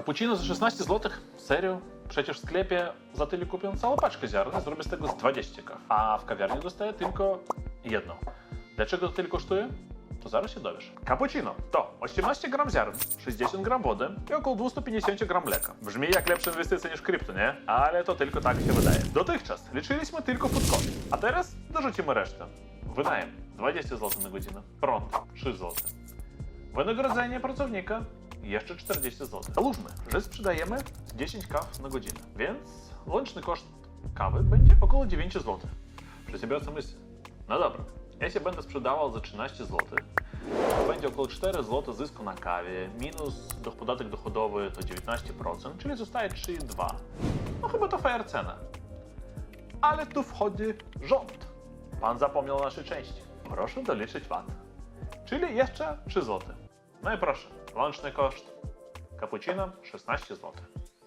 Cappuccino za 16 zł? Serio? Przecież w sklepie za tyle kupię całą paczkę ziarna, zrobię z tego z 20 kaw, a w kawiarni dostaję tylko jedną. Dlaczego to tyle kosztuje? To zaraz się dowiesz. Cappuccino to 18 gram ziaren, 60 gram wody i około 250 gram mleka. Brzmi jak lepsza inwestycja niż krypto, nie? Ale to tylko tak się wydaje. Dotychczas liczyliśmy tylko food a teraz dorzucimy resztę. Wynajem 20 zł na godzinę, prąd 3 zł. Wynagrodzenie pracownika jeszcze 40 zł. Załóżmy, że sprzedajemy 10 kaw na godzinę, więc łączny koszt kawy będzie około 9 zł. Przedsiębiorca myśli, no dobra, jeśli będę sprzedawał za 13 zł, to będzie około 4 zł zysku na kawie, minus podatek dochodowy to 19%, czyli zostaje 3,2. No chyba to fair cena. Ale tu wchodzi rząd. Pan zapomniał o naszej części. Proszę doliczyć VAT. Czyli jeszcze 3 zł. No i proszę, łączny koszt cappuccino 16 zł.